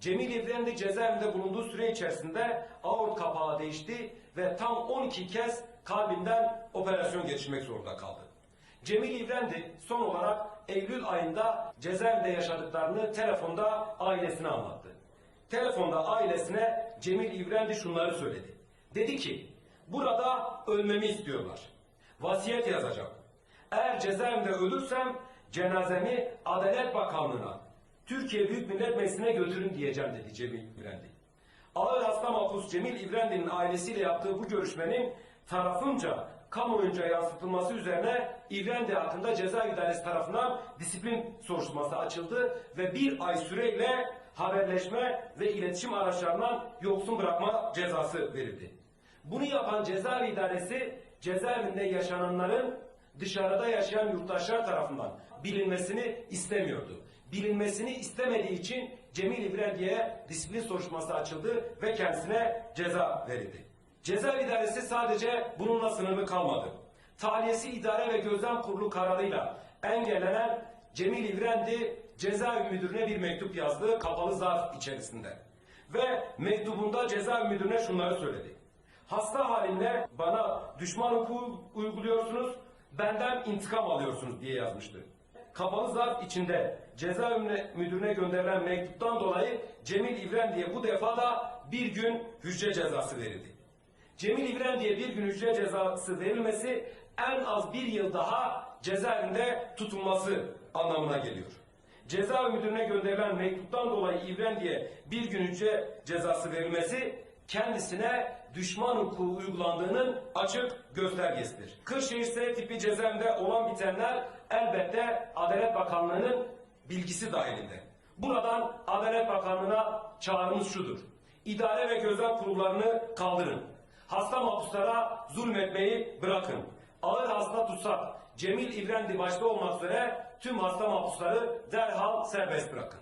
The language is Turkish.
Cemil İvrendi cezaevinde bulunduğu süre içerisinde aort kapağı değişti ve tam 12 kez kalbinden operasyon geçirmek zorunda kaldı. Cemil İvrendi son olarak Eylül ayında cezaevinde yaşadıklarını telefonda ailesine anlattı. Telefonda ailesine Cemil İvrendi şunları söyledi. Dedi ki, burada ölmemi istiyorlar. Vasiyet yazacağım. Eğer cezaevinde ölürsem cenazemi Adalet Bakanlığı'na, Türkiye Büyük Millet Meclisi'ne götürün diyeceğim dedi Cemil İvrendi. Ağır hasta mahpus Cemil İvrendi'nin ailesiyle yaptığı bu görüşmenin tarafınca kamuoyunca yansıtılması üzerine İvrendi hakkında ceza idaresi tarafından disiplin soruşturması açıldı ve bir ay süreyle haberleşme ve iletişim araçlarından yoksun bırakma cezası verildi. Bunu yapan cezaevi idaresi cezaevinde yaşananların dışarıda yaşayan yurttaşlar tarafından bilinmesini istemiyordu. Bilinmesini istemediği için Cemil İvrendi'ye disiplin soruşturması açıldı ve kendisine ceza verildi. Cezaevi idaresi sadece bununla sınırlı kalmadı. Tahliyesi idare ve gözlem kurulu kararıyla engellenen Cemil İvrendi cezaevi müdürüne bir mektup yazdı kapalı zarf içerisinde. Ve mektubunda cezaevi müdürüne şunları söyledi. Hasta halinde bana düşman hukuku uyguluyorsunuz, benden intikam alıyorsunuz diye yazmıştı. Kapalı zarf içinde cezaevi müdürüne gönderilen mektuptan dolayı Cemil İvren diye bu defa da bir gün hücre cezası verildi. Cemil İvren diye bir gün hücre cezası verilmesi en az bir yıl daha cezaevinde tutulması anlamına geliyor. Cezaevi müdürüne gönderilen mektuptan dolayı İvren diye bir gün hücre cezası verilmesi kendisine düşman hukuku uygulandığının açık göstergesidir. Kırşehir S tipi cezaevinde olan bitenler elbette Adalet Bakanlığı'nın bilgisi dahilinde. Buradan Adalet Bakanlığı'na çağrımız şudur. İdare ve gözlem kurullarını kaldırın. Hasta mahpuslara zulmetmeyi bırakın. Ağır hasta tutsak Cemil İvrendi başta olmak üzere tüm hasta mahpusları derhal serbest bırakın.